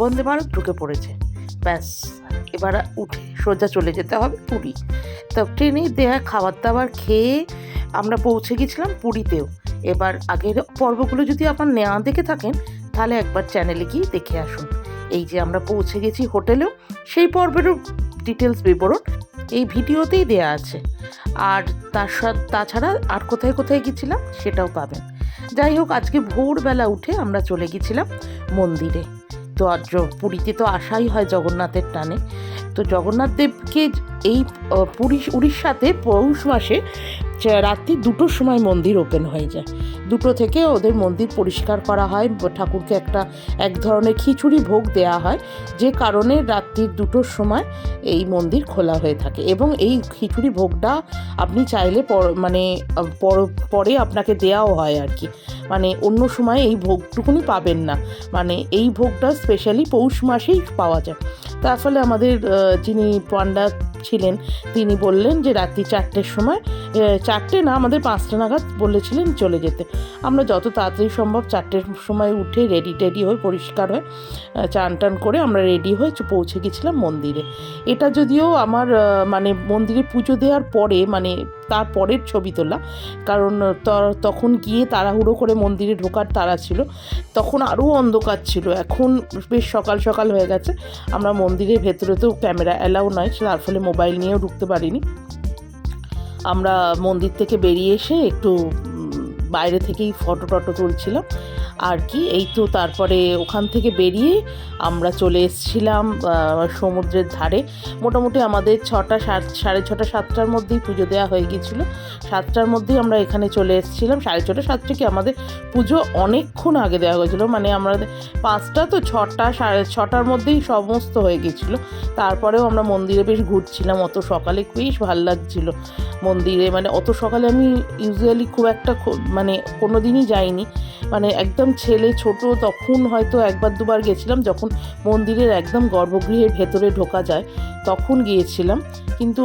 বন্দে ভারত ঢুকে পড়েছে। ব্যাস, এবার উঠে সোজা চলে যেতে হবে পুরী। তো ট্রেনে দেয়া খাবার দাবার খেয়ে আমরা পৌঁছে গেছিলাম পুরীতেও। এবার আগের পর্বগুলো যদি আপনার নেওয়া দেখে থাকেন, তাহলে একবার চ্যানেলে গিয়ে দেখে আসুন। এই যে আমরা পৌঁছে গেছি হোটেলেও, সেই পর্বেরও ডিটেলস বিবরণ এই ভিডিওতেই দেয়া আছে। আর তার সাথে তাছাড়া আর কোথায় কোথায় গেছিলাম সেটাও পাবেন। যাই হোক, আজকে ভোরবেলা উঠে আমরা চলে গেছিলাম মন্দিরে। তো পুরীতে তো আসাই হয় জগন্নাথের টানে। তো জগন্নাথ দেবকে এই পুরী উড়িষ্যাতে পৌষ মাসে রাত্রি দুটোর সময় মন্দির ওপেন হয়ে যায়। দুটো থেকে ওদের মন্দির পরিষ্কার করা হয়, ঠাকুরকে একটা, এক ধরনের খিচুড়ি ভোগ দেয়া হয়, যে কারণে রাত্রির দুটোর সময় এই মন্দির খোলা হয়ে থাকে। এবং এই খিচুড়ি ভোগটা আপনি চাইলে পর- মানে পর- পরে আপনাকে দেয়াও হয় আর কি। মানে অন্য সময় এই ভোগটুকুনি পাবেন না। মানে এই ভোগটা স্পেশালি পৌষ মাসেই পাওয়া যায়। তার ফলে আমাদের যিনি পান্ডা ছিলেন, তিনি বললেন যে রাত্রি চারটের সময় চারটে না, আমাদের পাঁচটা নাগাদ বলেছিলেন চলে যেতে। আমরা যত তাড়াতাড়ি সম্ভব চারটের সময় উঠে রেডি টেডি হয়ে পরিষ্কার হয়ে চান টান করে আমরা রেডি হয়ে পৌঁছে গেছিলাম মন্দিরে। এটা যদিও আমার মানে মন্দিরে পুজো দেওয়ার পরে মানে তার পরের ছবি তোলা, কারণ তখন গিয়ে তাড়াহুড়ো করে মন্দিরে ঢোকার তাড়া ছিল, তখন আরও অন্ধকার ছিল। এখন বেশ সকাল সকাল হয়ে গেছে, আমরা মন্দিরের ভেতরে তো ক্যামেরা অ্যালাউ নয় তার ফলে মোবাইল নিয়েও ঢুকতে পারিনি। আমরা মন্দির থেকে বেরিয়ে এসে একটু বাইরে থেকেই ফটো টটো তুলছিলাম। আর কি, এই তো তারপরে ওখান থেকে বেরিয়ে আমরা চলে এসেছিলাম সমুদ্রের ধারে। মোটামুটি আমাদের ছটা সাড়ে ছটা, সাতটার মধ্যেই পুজো দেওয়া হয়ে গিয়েছিল। সাতটার মধ্যেই আমরা এখানে চলে এসেছিলাম। সাড়ে ছটা, সাতটা কি আমাদের পুজো অনেকক্ষণ আগে দেওয়া হয়েছিল। মানে আমাদের পাঁচটা তো ছটা, সাড়ে ছটার মধ্যেই সমস্ত হয়ে গেছিল তারপরেও আমরা মন্দিরে বেশ ঘুরছিলাম। অত সকালে বেশ ভালো লাগছিল মন্দিরে। মানে অত সকালে আমি ইউজুয়ালি খুব একটা মানে কোনো দিনই যাইনি। মানে একদম ছেলে ছোট তখন হয়তো একবার দুবার গেছিলাম, যখন মন্দিরের একদম গর্ভগৃহের ভেতরে ঢোকা যায়, তখন গিয়েছিলাম। কিন্তু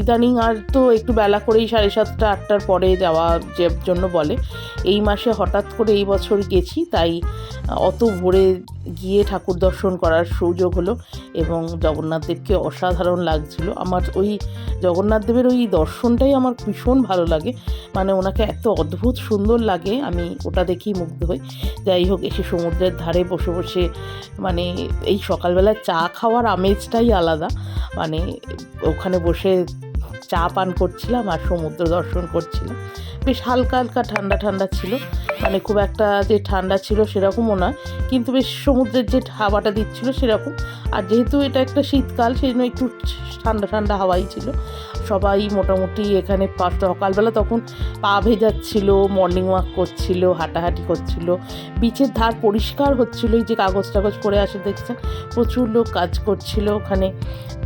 ইদানিং আর তো একটু বেলা করেই সাড়ে সাতটা, আটটার পরে যাওয়া যে জন্য বলে। এই মাসে হঠাৎ করে এই বছর গেছি, তাই অত ভোরে গিয়ে ঠাকুর দর্শন করার সুযোগ হলো এবং জগন্নাথ দেবকে অসাধারণ লাগছিল। আমার ওই জগন্নাথ দেবের ওই দর্শনটাই আমার ভীষণ ভালো লাগে। মানে ওনাকে এত অদ্ভুত সুন্দর লাগে, আমি ওটা দেখেই মুগ্ধ হই। যাই হোক, এসে সমুদ্রের ধারে বসে বসে মানে এই সকালবেলা চা খাওয়ার আমেজটাই আলাদা। মানে ওখানে বসে চা পান করছিলাম আর সমুদ্র দর্শন করছিলাম। বেশ হালকা হালকা ঠান্ডা ঠান্ডা ছিল। মানে খুব একটা যে ঠান্ডা ছিল সেরকমও নয়, কিন্তু বেশ সমুদ্রের যে হাওয়াটা দিচ্ছিল সেরকম। আর যেহেতু এটা একটা শীতকাল সেই জন্য একটু ঠান্ডা ঠান্ডা হাওয়াই ছিল। সবাই মোটামুটি এখানে সকালবেলা তখন পা ভেজাচ্ছিল মর্নিং ওয়াক করছিল, হাঁটাহাঁটি করছিল। বিচের ধার পরিষ্কার হচ্ছিল, এই যে কাগজ টাগজ পরে আসে দেখছেন, প্রচুর লোক কাজ করছিল ওখানে।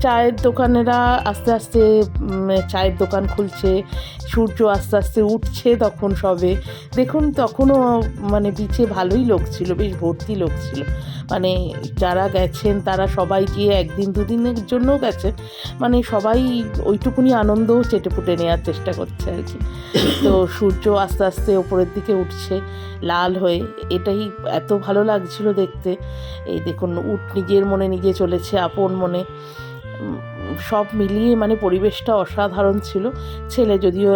চায়ের দোকানেরা আস্তে আস্তে চায়ের দোকান খুলছে, সূর্য আস্তে আস্তে উঠছে তখন সবে। দেখুন তখনও মানে বিচে ভালোই লোক ছিল, বেশ ভর্তি লোক ছিল। মানে যারা গেছেন তারা সবাই গিয়ে একদিন দুদিনের জন্যও গেছে মানে সবাই ওইটুকুনি আনন্দ চেটেপুটে নেওয়ার চেষ্টা করছে আর কি। তো সূর্য আস্তে আস্তে ওপরের দিকে উঠছে, লাল হয়ে। এটাই এত ভালো লাগছিল দেখতে। এই দেখুন উঠ নিজের মনে নিজে চলেছে, আপন মনে। সব মিলিয়ে মানে পরিবেশটা অসাধারণ ছিল। ছেলে যদিও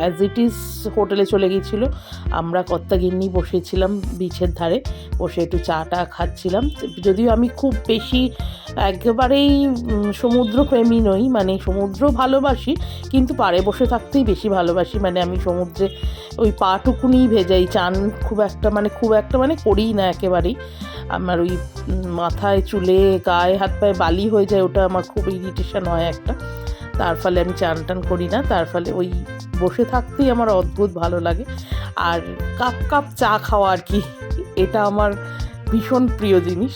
অ্যাজ ইট ইজ হোটেলে চলে গিয়েছিল আমরা কর্তাগিন্নি বসেছিলাম বিচের ধারে বসে একটু চা টা খাচ্ছিলাম। যদিও আমি খুব বেশি একেবারেই উম, সমুদ্রপ্রেমী নই মানে সমুদ্র ভালোবাসি কিন্তু পাড়ে বসে থাকতেই বেশি ভালোবাসি। মানে আমি সমুদ্রে ওই পাটুকুনি ভেজাই চান খুব একটা মানে খুব একটা মানে করিই না একেবারেই। আমার ওই মাথায় চুলে গায়ে হাত পায়ে বালি হয়ে যায় ওটা আমার খুব ইরিটেশন হয় একটা। তার ফলে আমি চান টান করি না, তার ফলে ওই বসে থাকতেই আমার অদ্ভুত ভালো লাগে। আর কাপ কাপ চা খাওয়া আর কি, এটা আমার ভীষণ প্রিয় জিনিস।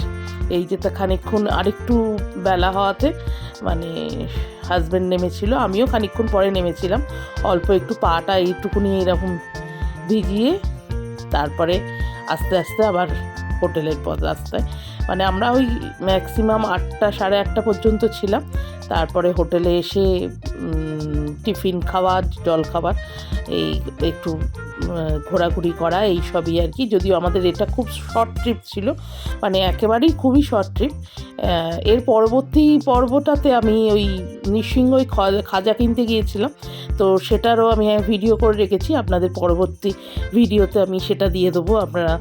এই যে তা খানিকক্ষণ আরেকটু বেলা হওয়াতে মানে হাজব্যান্ড নেমেছিল, আমিও খানিকক্ষণ পরে নেমেছিলাম। অল্প একটু পাটা এইটুকুনি এরকম ভিজিয়ে, তারপরে আস্তে আস্তে আবার হোটেলের পথ রাস্তায় মানে আমরা ওই ম্যাক্সিমাম আটটা সাড়ে আটটা পর্যন্ত ছিলাম। তারপরে হোটেলে এসে টিফিন খাওয়া, জল খাবার এই একটু ঘোরাঘুরি করা এই সবই আর কি। যদিও আমাদের এটা খুব শর্ট ট্রিপ ছিল মানে একেবারেই খুবই শর্ট ট্রিপ এর পরবর্তী পর্বটাতে আমি ওই নৃসিংহই খাজা কিনতে গিয়েছিলাম। তো সেটারও আমি ভিডিও করে রেখেছি। আপনাদের পরবর্তী ভিডিওতে আমি সেটা দিয়ে দেবো। আপনারা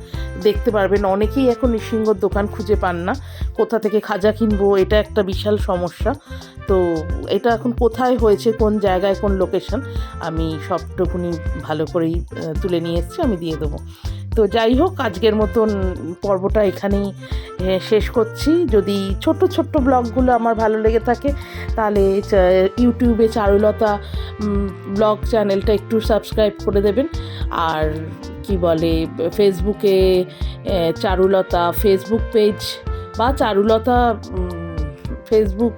দেখতে পারবেন। অনেকেই এখন নৃসিংহর দোকান খুঁজে পান না। কোথা থেকে খাজা কিনবো, এটা একটা বিশাল সমস্যা। তো এটা এখন কোথায় হয়েছে, কোন জায়গায়, কোন লোকেশন আমি সবটুকুনি ভালো করেই তুলে নিয়ে এসেছি, আমি দিয়ে দেবো। তো যাই হোক, আজকের মতন পর্বটা এখানেই শেষ করছি। যদি ছোট্ট ছোট্ট ব্লগগুলো আমার ভালো লেগে থাকে, তাহলে ইউটিউবে চারুলতা ব্লগ চ্যানেলটা একটু সাবস্ক্রাইব করে দেবেন। আর কি বলে, ফেসবুকে চারুলতা ফেসবুক পেজ বা চারুলতা ফেসবুক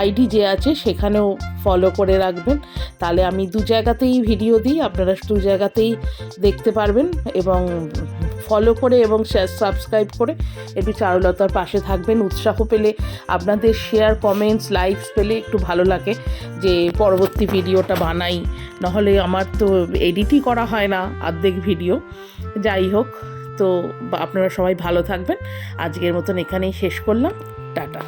আইডি যে আছে সেখানেও ফলো করে রাখবেন। তাহলে আমি দু জায়গাতেই ভিডিও দিই, আপনারা দু জায়গাতেই দেখতে পারবেন এবং ফলো করে এবং সাবস্ক্রাইব করে একটু চারুলতার পাশে থাকবেন। উৎসাহ পেলে আপনাদের শেয়ার কমেন্টস লাইকস পেলে একটু ভালো লাগে যে পরবর্তী ভিডিওটা বানাই। নাহলে আমার তো এডিটই করা হয় না, অর্ধেক ভিডিও যাই হোক, তো আপনারা সবাই ভালো থাকবেন। আজকের মতন এখানেই শেষ করলাম। টাটা।